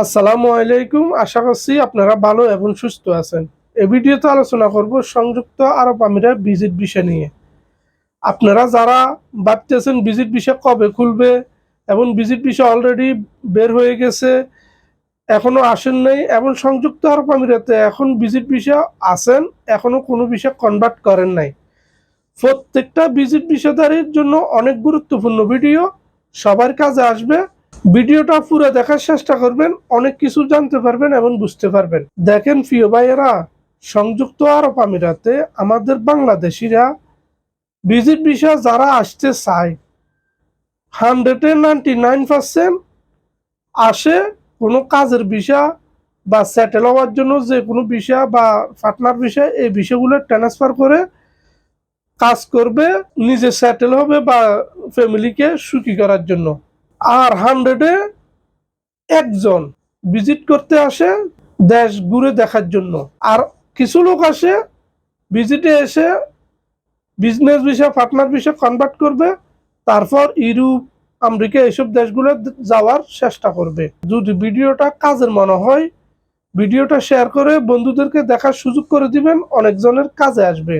আসসালামু আলাইকুম, আশা করছি আপনারা ভালো এবং সুস্থ আছেন। এই ভিডিওতে আলোচনা করব সংযুক্ত আরব আমিরা ভিজিট বিষয় নিয়ে। আপনারা যারা ভাবতেছেন ভিজিট বিষয় কবে খুলবে এবং ভিজিট বিষয় অলরেডি বের হয়ে গেছে, এখনও আসেন নাই এবং সংযুক্ত আরব আমিরাতে এখন ভিজিট বিষয় আছেন, এখনও কোনো বিষয় কনভার্ট করেন নাই। প্রত্যেকটা ভিজিট বিষয়দারির জন্য অনেক গুরুত্বপূর্ণ ভিডিও সবার কাজে আসবে। ভিডিওটা পুরো দেখার চেষ্টা করবেন, অনেক কিছু জানতে পারবেন এবং বুঝতে পারবেন। দেখেন প্রিয় ভাইয়েরা, সংযুক্ত আরব আমিরাতে আমাদের বাংলাদেশিরা ভিজিট ভিসা যারা আসতে চায় হান্ড্রেডে নাইনটি নাইন পার্সেন্ট আসে কোনো কাজের ভিসা বা সেটেল হওয়ার জন্য যে কোনো ভিসা বা পার্টনার ভিসা এই বিষয়গুলো ট্রান্সফার করে কাজ করবে, নিজে সেটেল হবে বা ফ্যামিলিকে সুখী করার জন্য। আর হান্ড্রেডে একজন ভিজিট করতে আসে দেশ ঘুরে দেখার জন্য। আর কিছু লোক আসে ভিজিটে এসে বিজনেস বিষয়ে পার্টনার বিষয়ে কনভার্ট করবে। তারপর ইউরোপ, আমেরিকা এইসব দেশগুলো যাওয়ার চেষ্টা করবে। যদি ভিডিওটা কাজের মনে হয়, ভিডিওটা শেয়ার করে বন্ধুদেরকে দেখার সুযোগ করে দিবেন, অনেকজনের কাজে আসবে।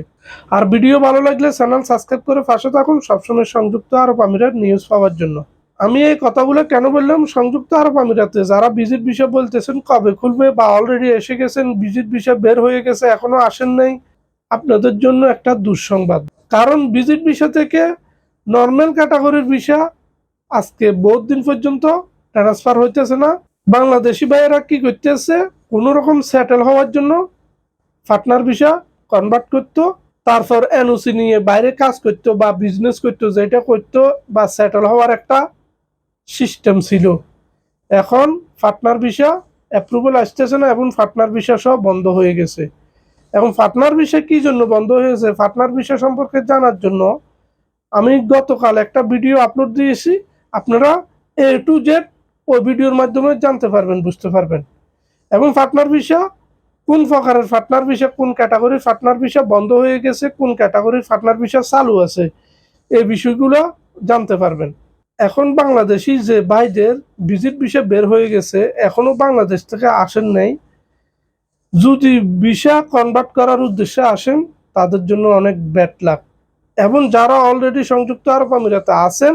আর ভিডিও ভালো লাগলে চ্যানেল সাবস্ক্রাইব করে পাশে থাকুন। সবসময় সংযুক্ত আরব আমিরাত নিউজ পাওয়ার জন্য। আমি এই কথাগুলো কেন বললাম? সংযুক্ত আরব আমিরাতে যারা ভিজিট বিষয় বলতেছেন, কবে খুলবে বা অলরেডি এসে গেছেন ভিজিট বিষয় বের হয়ে গেছে, এখনও আসেন নাই, আপনাদের জন্য একটা দুঃসংবাদ। কারণ ভিজিট বিষয় থেকে নর্মাল ক্যাটাগরির বিষয় আজকে বহুত দিন পর্যন্ত ট্রান্সফার হইতেছে না। বাংলাদেশি ভাইয়েরা কি করতেছে? কোনো রকম সেটেল হওয়ার জন্য পার্টনার ভিসা কনভার্ট করতো, তারপর এনওসি নিয়ে বাইরে কাজ করতো বা বিজনেস করতো, যেটা করতো বা সেটেল হওয়ার একটা সিস্টেম ছিল। এখন পার্টনার ভিসা অ্যাপ্রুভাল আসতেছে না এবং পার্টনার ভিসা সব বন্ধ হয়ে গেছে। এখন পার্টনার ভিসা কি জন্য বন্ধ হয়েছে? পার্টনার ভিসা সম্পর্কে জানার জন্য আমি গতকাল একটা ভিডিও আপলোড দিয়েছি। আপনারা এ টু জেড ওই ভিডিওর মাধ্যমে জানতে পারবেন, বুঝতে পারবেন। এবং পার্টনার ভিসা কোন প্রকারের পার্টনার ভিসা, কোন ক্যাটাগরির পার্টনার ভিসা বন্ধ হয়ে গেছে, কোন ক্যাটাগরির পার্টনার ভিসা চালু আছে, এই বিষয়গুলো জানতে পারবেন। এখন বাংলাদেশি যে ভাইদের ভিজিট ভিসা বের হয়ে গেছে, এখনও বাংলাদেশ থেকে আসেন নাই। যদি ভিসা কনভার্ট করার উদ্দেশ্যে আসেন, তাদের জন্য অনেক ব্যাট লাক এবং যারা অলরেডি সংযুক্ত আরব আমিরাতে আছেন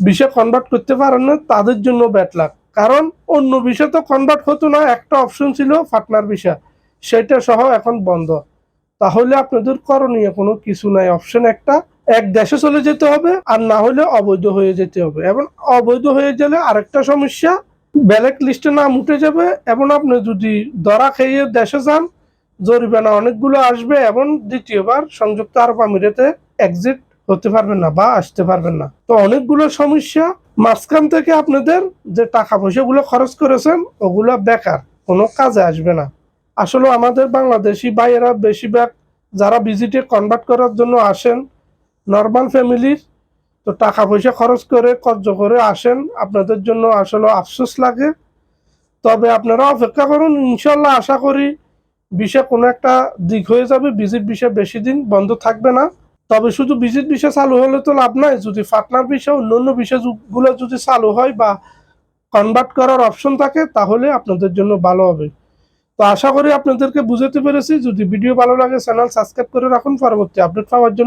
ভিসা কনভার্ট করতে পারেন না, তাদের জন্য ব্যাট লাক কারণ অন্য ভিসা তো কনভার্ট হতো না, একটা অপশন ছিল পার্টনার ভিসা সেটা সহ এখন বন্ধ। তাহলে আপনাদের করণীয় কোনো কিছু নাই। অপশন একটা, এক দেশে চলে যেতে হবে আর না হলে অবৈধ হয়ে যেতে হবে। এবং অবৈধ হয়ে গেলে আরেকটা সমস্যা ব্যালেক লিস্টে নাম উঠে যাবে এবং আপনি যদি দরা খেয়ে দেশে যান, জরিমানা অনেকগুলো আসবে এবং দ্বিতীয়বার সংযুক্ত আরব আমিরাতে এক্সিট হতে পারবেন না বা আসতে পারবেন না। তো অনেকগুলো সমস্যা, মাঝখান থেকে আপনাদের যে টাকা পয়সাগুলো খরচ করেছেন, ওগুলো বেকার, কোনো কাজে আসবে না। আসলে আমাদের বাংলাদেশি ভাইয়েরা বেশিরভাগ যারা ভিজিটে কনভার্ট করার জন্য আসেন নর্মাল ফ্যামিলির, তো টাকা পয়সা খরচ করে কর্য করে আসেন, আপনাদের জন্য আসলে আফসোস লাগে। তবে আপনারা অপেক্ষা করুন, ইনশাল্লাহ আশা করি বিষয় কোনো একটা দিক হয়ে যাবে ভিজিট বিষয় বেশি দিন বন্ধ থাকবে না। তবে শুধু ভিজিট বিষয় চালু হলে তো লাভ নাই, যদি পার্টনার বিষয় অন্য অন্য বিষয়গুলো যদি চালু হয় বা কনভার্ট করার অপশন থাকে, তাহলে আপনাদের জন্য ভালো হবে। তো আশা করি আপনাদেরকে বুঝাতে পেরেছি। যদি ভিডিও ভালো লাগে, চ্যানেল সাবস্ক্রাইব করে রাখুন। পরবর্তী আপডেট পাওয়ার জন্য